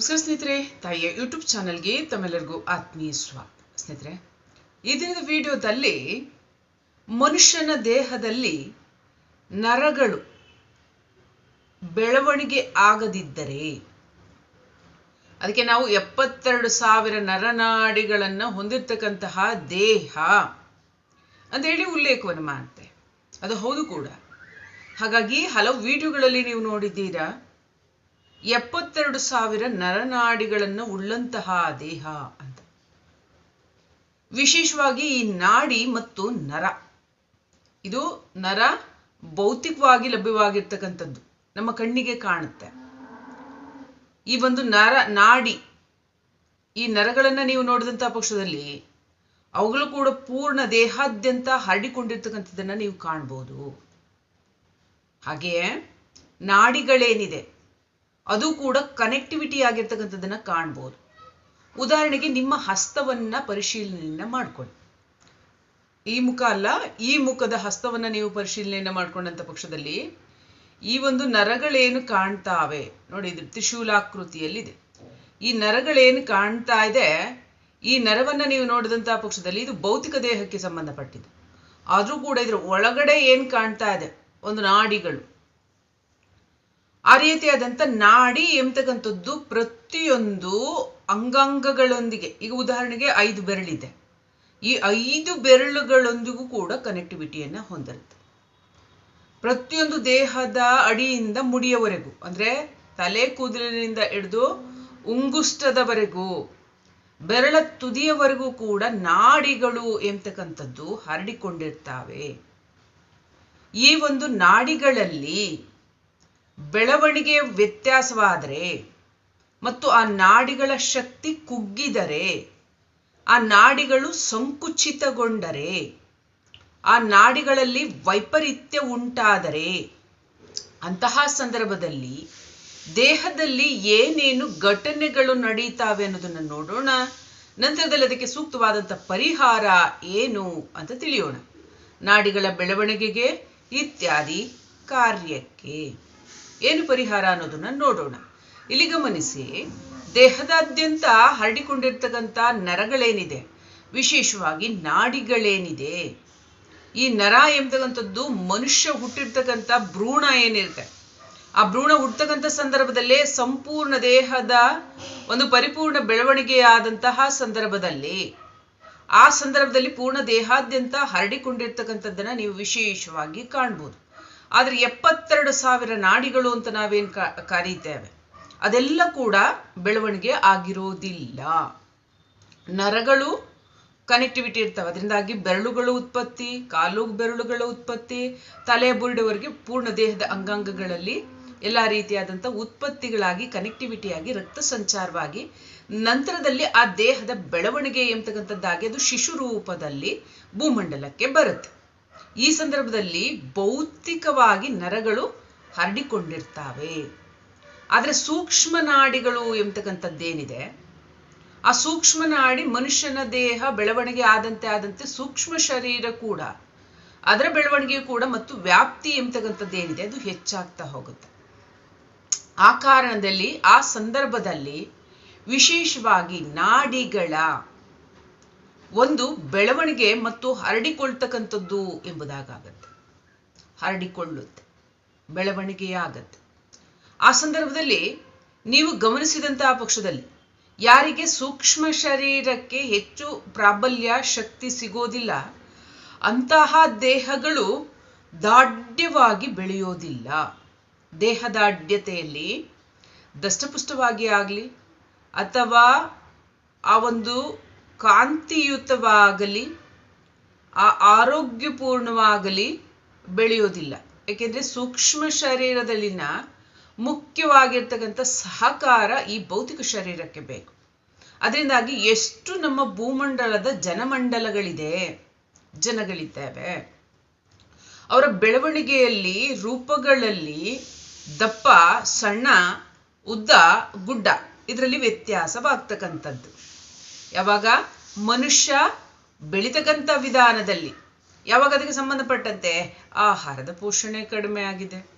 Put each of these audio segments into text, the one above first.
ನಮಸ್ಕಾರ ಸ್ನೇಹಿತರೆ, ತಾಯಿಯ ಯೂಟ್ಯೂಬ್ ಚಾನಲ್ಗೆ ತಮ್ಮೆಲ್ಲರಿಗೂ ಆತ್ಮೀಯ ಸ್ವಾಗತ ಸ್ನೇಹಿತರೆ, ಈ ದಿನದ ವಿಡಿಯೋದಲ್ಲಿ ಮನುಷ್ಯನ ದೇಹದಲ್ಲಿ ನರಗಳು ಬೆಳವಣಿಗೆ ಆಗದಿದ್ದರೆ, ಅದಕ್ಕೆ ನಾವು ಎಪ್ಪತ್ತೆರಡು ಸಾವಿರ ನರನಾಡಿಗಳನ್ನು ಹೊಂದಿರತಕ್ಕಂತಹ ದೇಹ ಅಂತ ಹೇಳಿ ಉಲ್ಲೇಖವನ್ನು ಮಾಡುತ್ತೆ ಅದು ಹೌದು ಕೂಡ. ಹಾಗಾಗಿ ಹಲವು ವಿಡಿಯೋಗಳಲ್ಲಿ ನೀವು ನೋಡಿದ್ದೀರಾ ಎಪ್ಪತ್ತೆರಡು ಸಾವಿರ ನರನಾಡಿಗಳನ್ನು ಉಳ್ಳಂತಹ ದೇಹ ಅಂತ. ವಿಶೇಷವಾಗಿ ಈ ನಾಡಿ ಮತ್ತು ನರ. ಇದು ನರ ಭೌತಿಕವಾಗಿ ಲಭ್ಯವಾಗಿರ್ತಕ್ಕಂಥದ್ದು. ನಮ್ಮ ಕಣ್ಣಿಗೆ ಕಾಣುತ್ತೆ. ಈ ಒಂದು ನರ ನಾಡಿ, ಈ ನರಗಳನ್ನ ನೀವು ನೋಡಿದಂತಹ ಪಕ್ಷದಲ್ಲಿ ಅವುಗಳು ಕೂಡ ಪೂರ್ಣ ದೇಹಾದ್ಯಂತ ಹರಡಿಕೊಂಡಿರ್ತಕ್ಕಂಥದ್ದನ್ನ ನೀವು ಕಾಣ್ಬೋದು. ಹಾಗೆಯೇ ನಾಡಿಗಳೇನಿದೆ? ಅದು ಕೂಡ ಕನೆಕ್ಟಿವಿಟಿ ಆಗಿರ್ತಕ್ಕಂಥದ್ದನ್ನ ಕಾಣ್ಬೋದು. ಉದಾಹರಣೆಗೆ ನಿಮ್ಮ ಹಸ್ತವನ್ನ ಪರಿಶೀಲನೆಯನ್ನ ಮಾಡ್ಕೊಳ್ಳಿ. ಈ ಮುಖ ಅಲ್ಲ, ಈ ಮುಖದ ಹಸ್ತವನ್ನ ನೀವು ಪರಿಶೀಲನೆಯನ್ನ ಮಾಡ್ಕೊಂಡಂತ ಪಕ್ಷದಲ್ಲಿ ಈ ಒಂದು ನರಗಳೇನು ಕಾಣ್ತಾವೆ, ನೋಡಿ ಇದು ತ್ರಿಶೂಲಾಕೃತಿಯಲ್ಲಿದೆ. ಈ ನರಗಳೇನು ಕಾಣ್ತಾ ಇದೆ, ಈ ನರವನ್ನ ನೀವು ನೋಡಿದಂತಹ ಪಕ್ಷದಲ್ಲಿ ಇದು ಭೌತಿಕ ದೇಹಕ್ಕೆ ಸಂಬಂಧಪಟ್ಟಿದ್ದು ಆದ್ರೂ ಕೂಡ ಇದ್ರ ಒಳಗಡೆ ಏನ್ ಕಾಣ್ತಾ ಇದೆ, ಒಂದು ನಾಡಿಗಳು. ಆ ರೀತಿಯಾದಂಥ ನಾಡಿ ಎಂಬತಕ್ಕಂಥದ್ದು ಪ್ರತಿಯೊಂದು ಅಂಗಾಂಗಗಳೊಂದಿಗೆ, ಈಗ ಉದಾಹರಣೆಗೆ ಐದು ಬೆರಳಿದೆ. ಈ ಐದು ಬೆರಳುಗಳೊಂದಿಗೂ ಕೂಡ ಕನೆಕ್ಟಿವಿಟಿಯನ್ನ ಹೊಂದಿರುತ್ತೆ. ಪ್ರತಿಯೊಂದು ದೇಹದ ಅಡಿಯಿಂದ ಮುಡಿಯವರೆಗೂ, ಅಂದ್ರೆ ತಲೆ ಕೂದಲಿನಿಂದ ಹಿಡಿದು ಉಂಗುಷ್ಟದವರೆಗೂ, ಬೆರಳ ತುದಿಯವರೆಗೂ ಕೂಡ ನಾಡಿಗಳು ಎಂಬತಕ್ಕಂಥದ್ದು ಹರಡಿಕೊಂಡಿರ್ತಾವೆ. ಈ ಒಂದು ನಾಡಿಗಳಲ್ಲಿ ಬೆಳವಣಿಗೆ ವ್ಯತ್ಯಾಸವಾದರೆ ಮತ್ತು ಆ ನಾಡಿಗಳ ಶಕ್ತಿ ಕುಗ್ಗಿದರೆ, ಆ ನಾಡಿಗಳು ಸಂಕುಚಿತಗೊಂಡರೆ, ಆ ನಾಡಿಗಳಲ್ಲಿ ವೈಪರೀತ್ಯ ಉಂಟಾದರೆ, ಅಂತಹ ಸಂದರ್ಭದಲ್ಲಿ ದೇಹದಲ್ಲಿ ಏನೇನು ಘಟನೆಗಳು ನಡೀತಾವೆ ಅನ್ನೋದನ್ನ ನೋಡೋಣ. ನಂತರದಲ್ಲಿ ಅದಕ್ಕೆ ಸೂಕ್ತವಾದಂಥ ಪರಿಹಾರ ಏನು ಅಂತ ತಿಳಿಯೋಣ. ನಾಡಿಗಳ ಬೆಳವಣಿಗೆಗೆ ಇತ್ಯಾದಿ ಕಾರ್ಯಕ್ಕೆ. ಏನು ಪರಿಹಾರ ಅನ್ನೋದನ್ನ ನೋಡೋಣ. ಇಲ್ಲಿ ಗಮನಿಸಿ, ದೇಹದಾದ್ಯಂತ ಹರಡಿಕೊಂಡಿರ್ತಕ್ಕಂಥ ನರಗಳೇನಿದೆ? ವಿಶೇಷವಾಗಿ ನಾಡಿಗಳೇನಿದೆ? ಈ ನರ ಎಂಬತಕ್ಕಂಥದ್ದು ಮನುಷ್ಯ ಹುಟ್ಟಿರ್ತಕ್ಕಂಥ ಭ್ರೂಣ ಏನಿರುತ್ತೆ? ಆ ಭ್ರೂಣ ಹುಟ್ಟತಕ್ಕಂಥ ಸಂದರ್ಭದಲ್ಲೇ ಸಂಪೂರ್ಣ ದೇಹದ ಒಂದು ಪರಿಪೂರ್ಣ ಬೆಳವಣಿಗೆಯಾದಂತಹ ಸಂದರ್ಭದಲ್ಲಿ, ಆ ಸಂದರ್ಭದಲ್ಲಿ ಪೂರ್ಣ ದೇಹಾದ್ಯಂತ ಹರಡಿಕೊಂಡಿರ್ತಕ್ಕಂಥದ್ದನ್ನ ನೀವು ವಿಶೇಷವಾಗಿ ಕಾಣ್ಬೋದು. ಆದ್ರೆ ಎಪ್ಪತ್ತೆರಡು ಸಾವಿರ ನಾಡಿಗಳು ಅಂತ ನಾವೇನು ಕರೀತೇವೆ. ಅದೆಲ್ಲ ಕೂಡ ಬೆಳವಣಿಗೆ ಆಗಿರೋದಿಲ್ಲ. ನರಗಳು ಕನೆಕ್ಟಿವಿಟಿ ಇರ್ತವೆ. ಅದರಿಂದಾಗಿ ಬೆರಳುಗಳು ಉತ್ಪತ್ತಿ, ಕಾಲು ಬೆರಳುಗಳ ಉತ್ಪತ್ತಿ, ತಲೆ ಬುರುಡೆವರೆಗೆ ಪೂರ್ಣ ದೇಹದ ಅಂಗಾಂಗಗಳಲ್ಲಿ ಎಲ್ಲ ರೀತಿಯಾದಂಥ ಉತ್ಪತ್ತಿಗಳಾಗಿ ಕನೆಕ್ಟಿವಿಟಿಯಾಗಿ ರಕ್ತ ಸಂಚಾರವಾಗಿ ನಂತರದಲ್ಲಿ ಆ ದೇಹದ ಬೆಳವಣಿಗೆ ಎಂಬತಕ್ಕಂಥದ್ದಾಗಿ ಅದು ಶಿಶು ರೂಪದಲ್ಲಿ ಭೂಮಂಡಲಕ್ಕೆ ಬರುತ್ತೆ. ಈ ಸಂದರ್ಭದಲ್ಲಿ ಭೌತಿಕವಾಗಿ ನರಗಳು ಹರಡಿಕೊಂಡಿರ್ತಾವೆ. ಆದರೆ ಸೂಕ್ಷ್ಮ ನಾಡಿಗಳು ಎಂಬತಕ್ಕಂಥದ್ದೇನಿದೆ? ಆ ಸೂಕ್ಷ್ಮ ನಾಡಿ ಮನುಷ್ಯನ ದೇಹ ಬೆಳವಣಿಗೆ ಆದಂತೆ ಆದಂತೆ ಸೂಕ್ಷ್ಮ ಶರೀರ ಕೂಡ, ಅದರ ಬೆಳವಣಿಗೆ ಕೂಡ ಮತ್ತು ವ್ಯಾಪ್ತಿ ಎಂಬತಕ್ಕಂಥದ್ದೇನಿದೆ ಅದು ಹೆಚ್ಚಾಗ್ತಾ ಹೋಗುತ್ತೆ. ಆ ಕಾರಣದಲ್ಲಿ, ಆ ಸಂದರ್ಭದಲ್ಲಿ ವಿಶೇಷವಾಗಿ ನಾಡಿಗಳ ಒಂದು ಬೆಳವಣಿಗೆ ಮತ್ತು ಹರಡಿಕೊಳ್ತಕ್ಕಂಥದ್ದು ಎಂಬುದಾಗತ್ತೆ ಹರಡಿಕೊಳ್ಳುತ್ತೆ, ಬೆಳವಣಿಗೆಯಾಗತ್ತೆ. ಆ ಸಂದರ್ಭದಲ್ಲಿ ನೀವು ಗಮನಿಸಿದಂತಹ ಪಕ್ಷದಲ್ಲಿ ಯಾರಿಗೆ ಸೂಕ್ಷ್ಮ ಶರೀರಕ್ಕೆ ಹೆಚ್ಚು ಪ್ರಾಬಲ್ಯ, ಶಕ್ತಿ ಸಿಗೋದಿಲ್ಲ, ಅಂತಹ ದೇಹಗಳು ದಾಢ್ಯವಾಗಿ ಬೆಳೆಯೋದಿಲ್ಲ. ದೇಹದಾಢ್ಯತೆಯಲ್ಲಿ ದಷ್ಟಪುಷ್ಟವಾಗಿ ಆಗಲಿ ಅಥವಾ ಆ ಒಂದು ಕಾಂತಿಯುತವಾಗಲಿ, ಆ ಆರೋಗ್ಯಪೂರ್ಣವಾಗಲಿ ಬೆಳೆಯೋದಿಲ್ಲ. ಏಕೆಂದ್ರೆ ಸೂಕ್ಷ್ಮ ಶರೀರದಲ್ಲಿನ ಮುಖ್ಯವಾಗಿರ್ತಕ್ಕಂಥ ಸಹಕಾರ ಈ ಭೌತಿಕ ಶರೀರಕ್ಕೆ ಬೇಕು. ಅದರಿಂದಾಗಿ ಎಷ್ಟು ನಮ್ಮ ಭೂಮಂಡಲದ ಜನಮಂಡಲಗಳಿದೆ, ಜನಗಳಿದ್ದಾವೆ, ಅವರ ಬೆಳವಣಿಗೆಯಲ್ಲಿ, ರೂಪಗಳಲ್ಲಿ ದಪ್ಪ, ಸಣ್ಣ, ಉದ್ದ, ಗುಡ್ಡ, ಇದರಲ್ಲಿ ವ್ಯತ್ಯಾಸವಾಗ್ತಕ್ಕಂಥದ್ದು. ಯಾವಾಗ? ಮನುಷ್ಯ ಬೆಳೀತಕ್ಕಂಥ ವಿಧಾನದಲ್ಲಿ. ಯಾವಾಗ ಅದಕ್ಕೆ ಸಂಬಂಧಪಟ್ಟಂತೆ? ಆಹಾರದ ಪೋಷಣೆ ಕಡಿಮೆ ಆಗಿದೆ.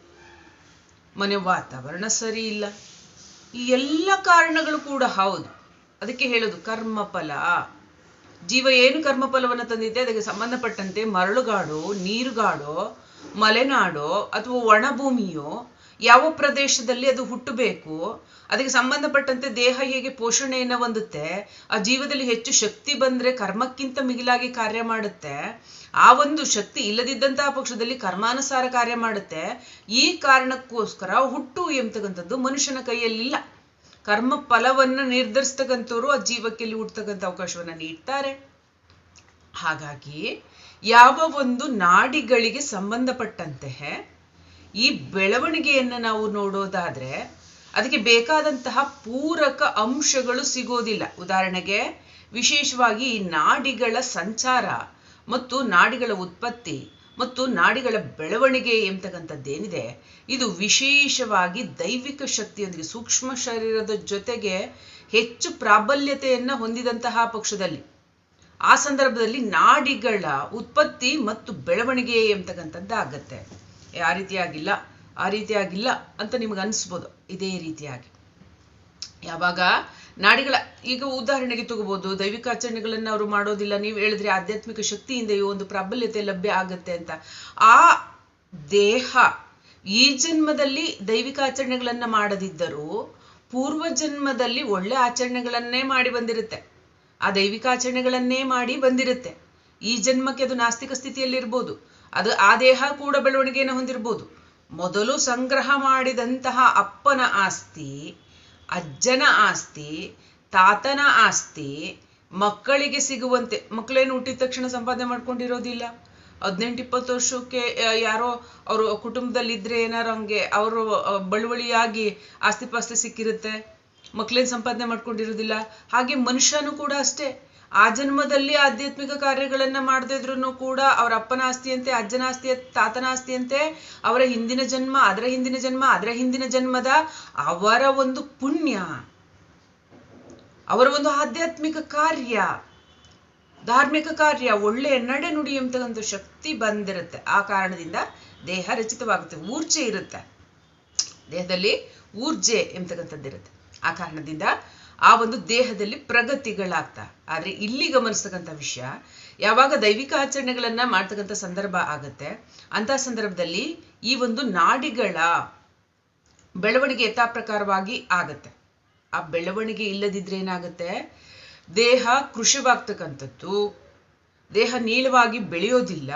ಮನೆ ವಾತಾವರಣ ಸರಿ ಇಲ್ಲ. ಈ ಎಲ್ಲ ಕಾರಣಗಳು ಕೂಡ ಹೌದು. ಅದಕ್ಕೆ ಹೇಳೋದು ಕರ್ಮಫಲ. ಜೀವ ಏನು ಕರ್ಮಫಲವನ್ನು ತಂದಿದೆ? ಅದಕ್ಕೆ ಸಂಬಂಧಪಟ್ಟಂತೆ ಮರಳುಗಾಡು, ನೀರುಗಾಡೋ, ಮಲೆನಾಡೋ ಅಥವಾ ಒಣಭೂಮಿಯೋ ಯಾವ ಪ್ರದೇಶದಲ್ಲಿ ಅದು ಹುಟ್ಟಬೇಕು, ಅದಕ್ಕೆ ಸಂಬಂಧಪಟ್ಟಂತೆ ದೇಹ ಹೇಗೆ ಪೋಷಣೆಯನ್ನು ಹೊಂದುತ್ತೆ, ಆ ಜೀವದಲ್ಲಿ ಹೆಚ್ಚು ಶಕ್ತಿ ಬಂದ್ರೆ ಕರ್ಮಕ್ಕಿಂತ ಮಿಗಿಲಾಗಿ ಕಾರ್ಯ ಮಾಡುತ್ತೆ, ಆ ಒಂದು ಶಕ್ತಿ ಇಲ್ಲದಿದ್ದಂತಹ ಪಕ್ಷದಲ್ಲಿ ಕರ್ಮಾನುಸಾರ ಕಾರ್ಯ ಮಾಡುತ್ತೆ, ಈ ಕಾರಣಕ್ಕೋಸ್ಕರ ಹುಟ್ಟು ಎಂಬತಕ್ಕಂಥದ್ದು ಮನುಷ್ಯನ ಕೈಯಲ್ಲಿಲ್ಲ. ಕರ್ಮ ಫಲವನ್ನು ನಿರ್ಧರಿಸ್ತಕ್ಕಂಥವ್ರು ಆ ಜೀವಕ್ಕೆ ಇಲ್ಲಿ ಅವಕಾಶವನ್ನು ನೀಡ್ತಾರೆ. ಹಾಗಾಗಿ ಯಾವ ಒಂದು ನಾಡಿಗಳಿಗೆ ಸಂಬಂಧಪಟ್ಟಂತೆ ಈ ಬೆಳವಣಿಗೆಯನ್ನು ನಾವು ನೋಡೋದಾದ್ರೆ ಅದಕ್ಕೆ ಬೇಕಾದಂತಹ ಪೂರಕ ಅಂಶಗಳು ಸಿಗೋದಿಲ್ಲ. ಉದಾಹರಣೆಗೆ ವಿಶೇಷವಾಗಿ ನಾಡಿಗಳ ಸಂಚಾರ ಮತ್ತು ನಾಡಿಗಳ ಉತ್ಪತ್ತಿ ಮತ್ತು ನಾಡಿಗಳ ಬೆಳವಣಿಗೆ ಎಂಬತಕ್ಕಂಥದ್ದೇನಿದೆ, ಇದು ವಿಶೇಷವಾಗಿ ದೈವಿಕ ಶಕ್ತಿಯೊಂದಿಗೆ, ಸೂಕ್ಷ್ಮ ಶರೀರದ ಜೊತೆಗೆ ಹೆಚ್ಚು ಪ್ರಾಬಲ್ಯತೆಯನ್ನು ಹೊಂದಿದಂತಹ ಪಕ್ಷದಲ್ಲಿ. ಆ ಸಂದರ್ಭದಲ್ಲಿ ನಾಡಿಗಳ ಉತ್ಪತ್ತಿ ಮತ್ತು ಬೆಳವಣಿಗೆ ಎಂಬತಕ್ಕಂಥದ್ದು ಆಗತ್ತೆ ಆ ರೀತಿಯಾಗಿಲ್ಲ ಆ ರೀತಿಯಾಗಿಲ್ಲ ಅಂತ ನಿಮ್ಗೆ ಅನಿಸ್ಬೋದು, ಇದೇ ರೀತಿಯಾಗಿ. ಯಾವಾಗ? ನಾಡಿಗಳ, ಈಗ ಉದಾಹರಣೆಗೆ ತಗೋಬಹುದು ದೈವಿಕ ಆಚರಣೆಗಳನ್ನ ಅವರು ಮಾಡೋದಿಲ್ಲ, ನೀವು ಹೇಳಿದ್ರೆ ಆಧ್ಯಾತ್ಮಿಕ ಶಕ್ತಿಯಿಂದ ಈ ಒಂದು ಪ್ರಾಬಲ್ಯತೆ ಲಭ್ಯ ಆಗತ್ತೆ ಅಂತ. ಆ ದೇಹ, ಈ ಜನ್ಮದಲ್ಲಿ ದೈವಿಕ ಆಚರಣೆಗಳನ್ನ ಮಾಡದಿದ್ದರೂ ಪೂರ್ವ ಜನ್ಮದಲ್ಲಿ ಒಳ್ಳೆ ಆಚರಣೆಗಳನ್ನೇ ಮಾಡಿ ಬಂದಿರುತ್ತೆ. ಆ ದೈವಿಕ ಆಚರಣೆಗಳನ್ನೇ ಮಾಡಿ ಬಂದಿರುತ್ತೆ. ಈ ಜನ್ಮಕ್ಕೆ ಅದು ನಾಸ್ತಿಕ ಸ್ಥಿತಿಯಲ್ಲಿರ್ಬೋದು. ಅದು ಆ ದೇಹ ಕೂಡ ಬೆಳವಣಿಗೆಯನ್ನು ಹೊಂದಿರ್ಬೋದು. ಮೊದಲು ಸಂಗ್ರಹ ಮಾಡಿದಂತಹ ಅಪ್ಪನ ಆಸ್ತಿ, ಅಜ್ಜನ ಆಸ್ತಿ, ತಾತನ ಆಸ್ತಿ ಮಕ್ಕಳಿಗೆ ಸಿಗುವಂತೆ. ಮಕ್ಕಳೇನು ಹುಟ್ಟಿದ ತಕ್ಷಣ ಸಂಪಾದನೆ ಮಾಡ್ಕೊಂಡಿರೋದಿಲ್ಲ. ಹದಿನೆಂಟು, ಇಪ್ಪತ್ತು ವರ್ಷಕ್ಕೆ ಯಾರೋ ಅವರು ಕುಟುಂಬದಲ್ಲಿ ಇದ್ರೆ ಏನಾರು ಹಂಗೆ ಅವರು ಬಳುವಳಿಯಾಗಿ ಆಸ್ತಿ ಪಾಸ್ತಿ ಸಿಕ್ಕಿರುತ್ತೆ. ಮಕ್ಕಳೇನು ಸಂಪಾದನೆ ಮಾಡ್ಕೊಂಡಿರೋದಿಲ್ಲ. ಹಾಗೆ ಮನುಷ್ಯನೂ ಕೂಡ ಅಷ್ಟೇ. ಆ ಜನ್ಮದಲ್ಲಿ ಆಧ್ಯಾತ್ಮಿಕ ಕಾರ್ಯಗಳನ್ನ ಮಾಡದಿದ್ರು ಕೂಡ ಅವರ ಅಪ್ಪನ ಆಸ್ತಿಯಂತೆ, ಅಜ್ಜನ ಆಸ್ತಿ, ತಾತನ ಆಸ್ತಿಯಂತೆ, ಅವರ ಹಿಂದಿನ ಜನ್ಮ, ಅದರ ಹಿಂದಿನ ಜನ್ಮ, ಅದರ ಹಿಂದಿನ ಜನ್ಮದ ಅವರ ಒಂದು ಪುಣ್ಯ, ಅವರ ಒಂದು ಆಧ್ಯಾತ್ಮಿಕ ಕಾರ್ಯ, ಧಾರ್ಮಿಕ ಕಾರ್ಯ ಒಳ್ಳೆಯ ನಡೆ ನುಡಿ ಒಂದು ಶಕ್ತಿ ಬಂದಿರುತ್ತೆ. ಆ ಕಾರಣದಿಂದ ದೇಹ ರಚಿತವಾಗುತ್ತೆ, ಊರ್ಜೆ ಇರುತ್ತೆ. ದೇಹದಲ್ಲಿ ಊರ್ಜೆ ಎಂಬತಕ್ಕಂಥದ್ದಿರುತ್ತೆ ಆ ಕಾರಣದಿಂದ ಆ ಒಂದು ದೇಹದಲ್ಲಿ ಪ್ರಗತಿಗಳಾಗ್ತಾ. ಆದರೆ ಇಲ್ಲಿ ಗಮನಿಸ್ತಕ್ಕಂಥ ವಿಷಯ, ಯಾವಾಗ ದೈವಿಕ ಆಚರಣೆಗಳನ್ನ ಮಾಡ್ತಕ್ಕಂಥ ಸಂದರ್ಭ ಆಗತ್ತೆ ಅಂತ ಸಂದರ್ಭದಲ್ಲಿ ಈ ಒಂದು ನಾಡಿಗಳ ಬೆಳವಣಿಗೆ ಯಥಾ ಪ್ರಕಾರವಾಗಿ ಆಗತ್ತೆ. ಆ ಬೆಳವಣಿಗೆ ಇಲ್ಲದಿದ್ರೆ ಏನಾಗುತ್ತೆ? ದೇಹ ಕೃಷಿವಾಗ್ತಕ್ಕಂಥದ್ದು ದೇಹ ನೀಳವಾಗಿ ಬೆಳೆಯೋದಿಲ್ಲ.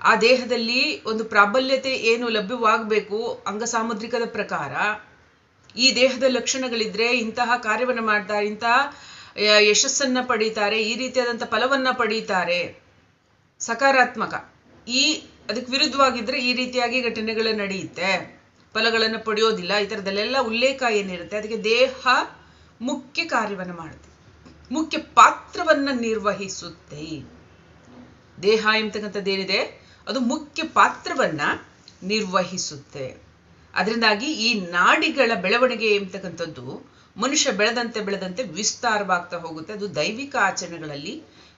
ಆ ದೇಹದಲ್ಲಿ ಒಂದು ಪ್ರಾಬಲ್ಯತೆ ಏನು ಲಭ್ಯವಾಗಬೇಕು, ಅಂಗಸಾಮುದ್ರಿಕದ ಪ್ರಕಾರ ಈ ದೇಹದ ಲಕ್ಷಣಗಳಿದ್ರೆ ಇಂತಹ ಕಾರ್ಯವನ್ನು ಮಾಡ್ತಾರೆ ಇಂತಹ ಯಶಸ್ಸನ್ನ ಪಡೀತಾರೆ, ಈ ರೀತಿಯಾದಂಥ ಫಲವನ್ನ ಪಡೀತಾರೆ. ಸಕಾರಾತ್ಮಕ. ಈ, ಅದಕ್ಕೆ ವಿರುದ್ಧವಾಗಿದ್ರೆ ಈ ರೀತಿಯಾಗಿ ಘಟನೆಗಳು ನಡೆಯುತ್ತೆ. ಫಲಗಳನ್ನು ಪಡೆಯೋದಿಲ್ಲ, ಈ ಥರದಲ್ಲೆಲ್ಲ ಉಲ್ಲೇಖ ಏನಿರುತ್ತೆ, ಅದಕ್ಕೆ ದೇಹ ಮುಖ್ಯ ಕಾರ್ಯವನ್ನು ಮಾಡುತ್ತೆ. ಮುಖ್ಯ ಪಾತ್ರವನ್ನ ನಿರ್ವಹಿಸುತ್ತೆ. ದೇಹ ಎಂಬತಕ್ಕಂಥದ್ದೇನಿದೆ, ಅದು ಮುಖ್ಯ ಪಾತ್ರವನ್ನ ನಿರ್ವಹಿಸುತ್ತೆ. ಅದರಿಂದಾಗಿ ಈ ನಾಡಿಗಳ ಬೆಳವಣಿಗೆ ಎಂಬತಕ್ಕಂಥದ್ದು ಮನುಷ್ಯ ಬೆಳೆದಂತೆ ಬೆಳೆದಂತೆ ವಿಸ್ತಾರವಾಗ್ತಾ ಹೋಗುತ್ತೆ. ಅದು ದೈವಿಕ ಆಚರಣೆಗಳಲ್ಲಿ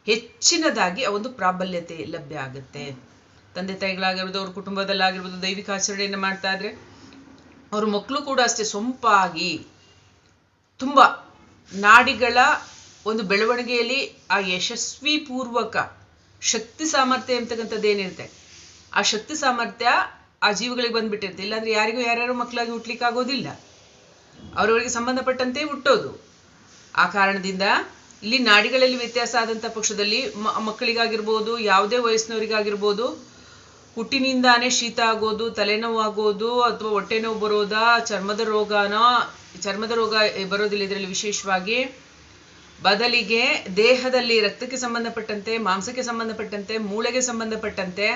ಹೆಚ್ಚಿನದಾಗಿ ಆ ಒಂದು ಪ್ರಾಬಲ್ಯತೆ ಲಭ್ಯ ಆಗುತ್ತೆ. ತಂದೆ ತಾಯಿಗಳಾಗಿರ್ಬೋದು, ಅವ್ರ ಕುಟುಂಬದಲ್ಲಾಗಿರ್ಬೋದು ದೈವಿಕ ಆಚರಣೆಯನ್ನು ಮಾಡ್ತಾ ಇದ್ರೆ ಅವ್ರ ಮಕ್ಕಳು ಕೂಡ ಅಷ್ಟೇ ಸೊಂಪಾಗಿ ತುಂಬ ನಾಡಿಗಳ ಒಂದು ಬೆಳವಣಿಗೆಯಲ್ಲಿ ಆ ಯಶಸ್ವಿ ಪೂರ್ವಕ ಶಕ್ತಿ ಸಾಮರ್ಥ್ಯ ಎಂಬತಕ್ಕಂಥದ್ದು ಏನಿರುತ್ತೆ? ಆ ಶಕ್ತಿ ಸಾಮರ್ಥ್ಯ ಆ ಜೀವಗಳಿಗೆ ಬಂದ್ಬಿಟ್ಟಿರುತ್ತೆ. ಇಲ್ಲಾಂದ್ರೆ ಯಾರಿಗೂ ಯಾರ್ಯಾರು ಮಕ್ಕಳಾಗಿ ಹುಟ್ಲಿಕ್ಕೆ ಆಗೋದಿಲ್ಲ ಅವರವರಿಗೆ ಸಂಬಂಧಪಟ್ಟಂತೆ ಹುಟ್ಟೋದು. ಆ ಕಾರಣದಿಂದ ಇಲ್ಲಿ ನಾಡಿಗಳಲ್ಲಿ ವ್ಯತ್ಯಾಸ ಆದಂಥ ಪಕ್ಷದಲ್ಲಿ ಮಕ್ಕಳಿಗಾಗಿರ್ಬೋದು, ಯಾವುದೇ ವಯಸ್ಸಿನವರಿಗಾಗಿರ್ಬೋದು, ಹುಟ್ಟಿನಿಂದಾನೇ ಶೀತ ಆಗೋದು, ತಲೆನೋವು ಆಗೋದು, ಅಥವಾ ಹೊಟ್ಟೆ ನೋವು ಬರೋದಾ, ಚರ್ಮದ ರೋಗನೋ, ಚರ್ಮದ ರೋಗ ಬರೋದಿಲ್ಲ ಇದರಲ್ಲಿ ವಿಶೇಷವಾಗಿ. ಬದಲಿಗೆ ದೇಹದಲ್ಲಿ ರಕ್ತಕ್ಕೆ ಸಂಬಂಧಪಟ್ಟಂತೆ, ಮಾಂಸಕ್ಕೆ ಸಂಬಂಧಪಟ್ಟಂತೆ, ಮೂಳೆಗೆ ಸಂಬಂಧಪಟ್ಟಂತೆ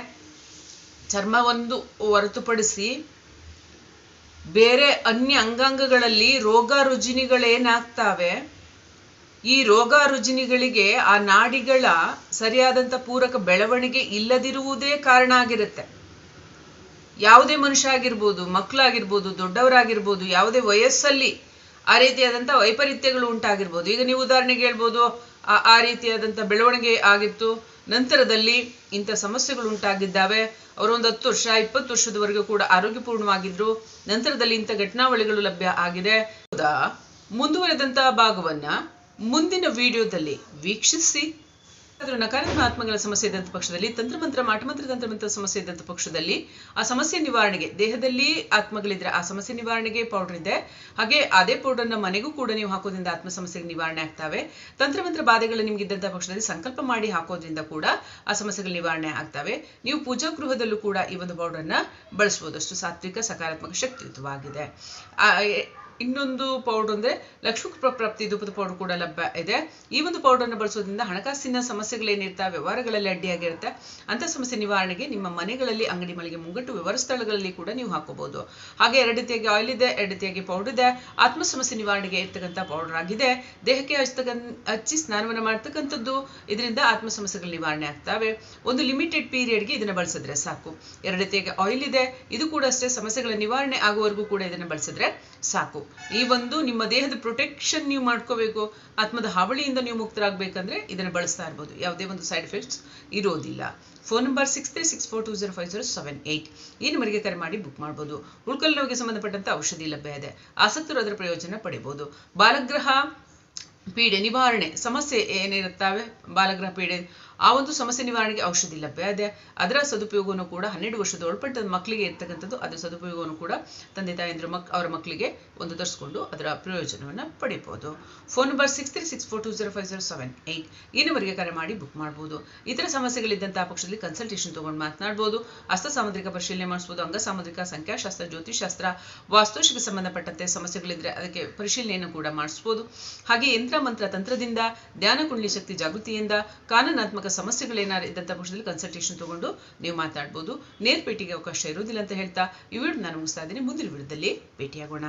ಚರ್ಮ ಒಂದು ಹೊರತುಪಡಿಸಿ ಬೇರೆ ಅನ್ಯ ಅಂಗಾಂಗಗಳಲ್ಲಿ ರೋಗ ರುಜಿನಿಗಳೇನಾಗ್ತಾವೆ? ಈ ರೋಗ ರುಜಿನಿಗಳಿಗೆ ಆ ನಾಡಿಗಳ ಸರಿಯಾದಂಥ ಪೂರಕ ಬೆಳವಣಿಗೆ ಇಲ್ಲದಿರುವುದೇ ಕಾರಣ ಆಗಿರುತ್ತೆ. ಯಾವುದೇ ಮನುಷ್ಯ ಆಗಿರ್ಬೋದು ಮಕ್ಕಳಾಗಿರ್ಬೋದು ದೊಡ್ಡವರಾಗಿರ್ಬೋದು, ಯಾವುದೇ ವಯಸ್ಸಲ್ಲಿ ಆ ರೀತಿಯಾದಂಥ ವೈಪರೀತ್ಯಗಳು ಉಂಟಾಗಿರ್ಬೋದು. ಈಗ ನೀವು ಉದಾಹರಣೆಗೆ ಹೇಳ್ಬೋದು, ಆ ರೀತಿಯಾದಂಥ ಬೆಳವಣಿಗೆ ಆಗಿತ್ತು. ನಂತರದಲ್ಲಿ ಇಂಥ ಸಮಸ್ಯೆಗಳು ಉಂಟಾಗಿದ್ದಾವೆ ಅವರು ಒಂದು ಹತ್ತು ವರ್ಷ, ಇಪ್ಪತ್ತು ವರ್ಷದವರೆಗೂ ಕೂಡ ಆರೋಗ್ಯಪೂರ್ಣವಾಗಿದ್ರು. ನಂತರದಲ್ಲಿ ಇಂಥ ಘಟನಾವಳಿಗಳು ಲಭ್ಯ ಆಗಿದೆ? ಮುಂದುವರೆದಂತಹ ಭಾಗವನ್ನ ಮುಂದಿನ ವಿಡಿಯೋದಲ್ಲಿ ವೀಕ್ಷಿಸಿ. ಅದರ ನಕಾರಾತ್ಮಕ ಆತ್ಮಗಳ ಸಮಸ್ಯೆ ಇದ್ದಂಥ ಪಕ್ಷದಲ್ಲಿ, ತಂತ್ರಮಂತ್ರ, ಮಾಟಮಂತ್ರ, ತಂತ್ರಮಂತ್ರ ಸಮಸ್ಯೆ ಇದ್ದಂಥ ಪಕ್ಷದಲ್ಲಿ ಆ ಸಮಸ್ಯೆ ನಿವಾರಣೆಗೆ, ದೇಹದಲ್ಲಿ ಆತ್ಮಗಳಿದ್ರೆ ಆ ಸಮಸ್ಯೆ ನಿವಾರಣೆಗೆ ಪೌಡರ್ ಇದೆ. ಹಾಗೆ ಅದೇ ಪೌಡರ್ನ ಮನೆಗೂ ಕೂಡ ನೀವು ಹಾಕೋದ್ರಿಂದ ಆತ್ಮ ಸಮಸ್ಯೆಗೆ ನಿವಾರಣೆ ಆಗ್ತವೆ. ತಂತ್ರಮಂತ್ರ ಬಾಧೆಗಳು ನಿಮ್ಗೆ ಇದ್ದಂಥ ಪಕ್ಷದಲ್ಲಿ ಸಂಕಲ್ಪ ಮಾಡಿ ಹಾಕೋದ್ರಿಂದ ಕೂಡ ಆ ಸಮಸ್ಯೆಗಳು ನಿವಾರಣೆ ಆಗ್ತವೆ. ನೀವು ಪೂಜಾ ಗೃಹದಲ್ಲೂ ಕೂಡ ಈ ಒಂದು ಪೌಡರ್ನ ನ ಅಷ್ಟು ಸಾತ್ವಿಕ, ಸಕಾರಾತ್ಮಕ, ಶಕ್ತಿಯುತವಾಗಿದೆ. ಇನ್ನೊಂದು ಪೌಡರ್ ಅಂದ್ರೆ ಲಕ್ಷ್ಮಿ ಪ್ರಾಪ್ತಿ ಧೂಪದ ಪೌಡರ್ ಕೂಡ ಲಭ್ಯ ಇದೆ. ಈ ಒಂದು ಪೌಡರ್ನ ಬಳಸೋದ್ರಿಂದ ಹಣಕಾಸಿನ ಸಮಸ್ಯೆಗಳೇನಿರ್ತವೆ ವ್ಯವಹಾರಗಳಲ್ಲಿ ಅಡ್ಡಿಯಾಗಿರುತ್ತೆ. ಅಂತ ಸಮಸ್ಯೆ ನಿವಾರಣೆಗೆ ನಿಮ್ಮ ಮನೆಗಳಲ್ಲಿ ಅಂಗಡಿ ಮಳಿಗೆ ಮುಂಗಟ್ಟು ವ್ಯವಹಾರ ಸ್ಥಳಗಳಲ್ಲಿ ಕೂಡ ನೀವು ಹಾಕೋಬಹುದು. ಹಾಗೆ ಎರಡು ರೀತಿಯಾಗಿ ಆಯಿಲ್ ಇದೆ, ಎರಡು ರೀತಿಯಾಗಿ ಪೌಡರ್ ಇದೆ. ಆತ್ಮ ಸಮಸ್ಯೆ ನಿವಾರಣೆಗೆ ಇರ್ತಕ್ಕಂಥ ಪೌಡರ್ ಆಗಿದೆ. ದೇಹಕ್ಕೆ ಹಚ್ಚತಕ್ಕ ಹಚ್ಚಿ ಸ್ನಾನವನ್ನು ಮಾಡ್ತಕ್ಕಂಥದ್ದು ಇದರಿಂದ ಆತ್ಮ ಸಮಸ್ಯೆಗಳು ನಿವಾರಣೆ ಆಗ್ತವೆ. ಒಂದು ಲಿಮಿಟೆಡ್ ಪೀರಿಯಡ್ಗೆ ಇದನ್ನ ಬಳಸಿದ್ರೆ ಸಾಕು. ಎರಡು ರೀತಿಯಾಗಿ ಆಯಿಲ್ ಇದೆ. ಇದು ಕೂಡ ಅಷ್ಟೇ ಸಮಸ್ಯೆಗಳ ನಿವಾರಣೆ ಆಗುವವರೆಗೂ ಕೂಡ ಇದನ್ನ ಬಳಸಿದ್ರೆ ಸಾಕು. ಈ ಒಂದು ನಿಮ್ಮ ದೇಹದ ಪ್ರೊಟೆಕ್ಷನ್ ನೀವು ಮಾಡ್ಕೋಬೇಕು, ಆತ್ಮದ ಹಾವಳಿಯಿಂದ ನೀವು ಮುಕ್ತರಾಗಬೇಕಂದ್ರೆ ಇದನ್ನ ಬಳಸ್ತಾ ಇರ್ಬೋದು. ಯಾವುದೇ ಒಂದು ಸೈಡ್ ಎಫೆಕ್ಟ್ಸ್ ಇರೋದಿಲ್ಲ. Phone number six three six four two zero five zero seven eight ಈ ನಂಬರ್ಗೆ ಕರೆ ಮಾಡಿ ಬುಕ್ ಮಾಡ್ಬೋದು. ಉಳ್ಕಲ್ ನೋವಿಗೆ ಸಂಬಂಧಪಟ್ಟಂತ ಔಷಧಿ ಲಭ್ಯ ಇದೆ. ಆಸಕ್ತರು ಅದರ ಪ್ರಯೋಜನ ಪಡಿಬೋದು. ಬಾಲಗ್ರಹ ಪೀಡೆ ನಿವಾರಣೆ, ಸಮಸ್ಯೆ ಏನಿರುತ್ತವೆ? ಬಾಲಗ್ರಹ ಪೀಡೆ ಆ ಒಂದು ಸಮಸ್ಯೆ ನಿವಾರಣೆಗೆ ಔಷಧಿ ಲಭ್ಯ ಇದೆ. ಅದರ ಸದುಪಯೋಗವನ್ನು ಕೂಡ ಹನ್ನೆರಡು ವರ್ಷದ ಒಳಪಟ್ಟ ಮಕ್ಕಳಿಗೆ ಇರ್ತಕ್ಕಂಥದ್ದು ಅದರ ಸದುಪಯೋಗವನ್ನು ಕೂಡ ತಂದೆ ತಾಯಂದಿರು ಮಕ್, ಅವರ ಮಕ್ಕಳಿಗೆ ಒಂದು ತರಿಸ್ಕೊಂಡು ಅದರ ಪ್ರಯೋಜನವನ್ನು ಪಡಿಬೋದು. Phone number six three six four two zero five zero seven eight ಈ ನಂಬರ್ಗೆ ಕರೆ ಮಾಡಿ ಬುಕ್ ಮಾಡ್ಬೋದು. ಇತರ ಸಮಸ್ಯೆಗಳಿದ್ದಂತಹ ಪಕ್ಷದಲ್ಲಿ ಕನ್ಸಲ್ಟೇಷನ್ ತೊಗೊಂಡು ಮಾತನಾಡ್ಬೋದು. ಅಸ್ತ ಸಾಮುದ್ರಿಕ ಪರಿಶೀಲನೆ ಮಾಡಿಸ್ಬೋದು. ಅಂಗ ಸಾಮುದ್ರಿಕ ಸಂಖ್ಯಾಶಾಸ್ತ್ರ ಜ್ಯೋತಿಷಾಸ್ತ್ರ ವಾಸ್ತುಶಿಗೆ ಸಂಬಂಧಪಟ್ಟಂತೆ ಸಮಸ್ಯೆಗಳಿದ್ರೆ ಅದಕ್ಕೆ ಪರಿಶೀಲನೆಯನ್ನು ಕೂಡ ಮಾಡಿಸ್ಬೋದು. ಹಾಗೆ ಯಂತ್ರ, ಮಂತ್ರ, ತಂತ್ರದಿಂದ, ಧ್ಯಾನ ಕುಂಡಲಿ ಶಕ್ತಿ, ಜಾಗೃತಿಯಿಂದ, ಕಾನೂನಾತ್ಮಕ ಸಮಸ್ಯೆಗಳೇನಾರು ಇದ್ದಂಥ ಪಕ್ಷದಲ್ಲಿ ಕನ್ಸಲ್ಟೇಷನ್ ತಗೊಂಡು ನೀವು ಮಾತಾಡ್ಬೋದು. ನೇರ್ಪೇಟಿಗೆ ಅವಕಾಶ ಇರೋದಿಲ್ಲ ಅಂತ ಹೇಳ್ತಾ ಈ ವಿಡಿಯೋ ನಾನು ಮುಗಿಸ್ತಾ ಇದ್ದೀನಿ. ಮುಂದಿನ ವಿಡಿಯೋದಲ್ಲಿ ಭೇಟಿಯಾಗೋಣ.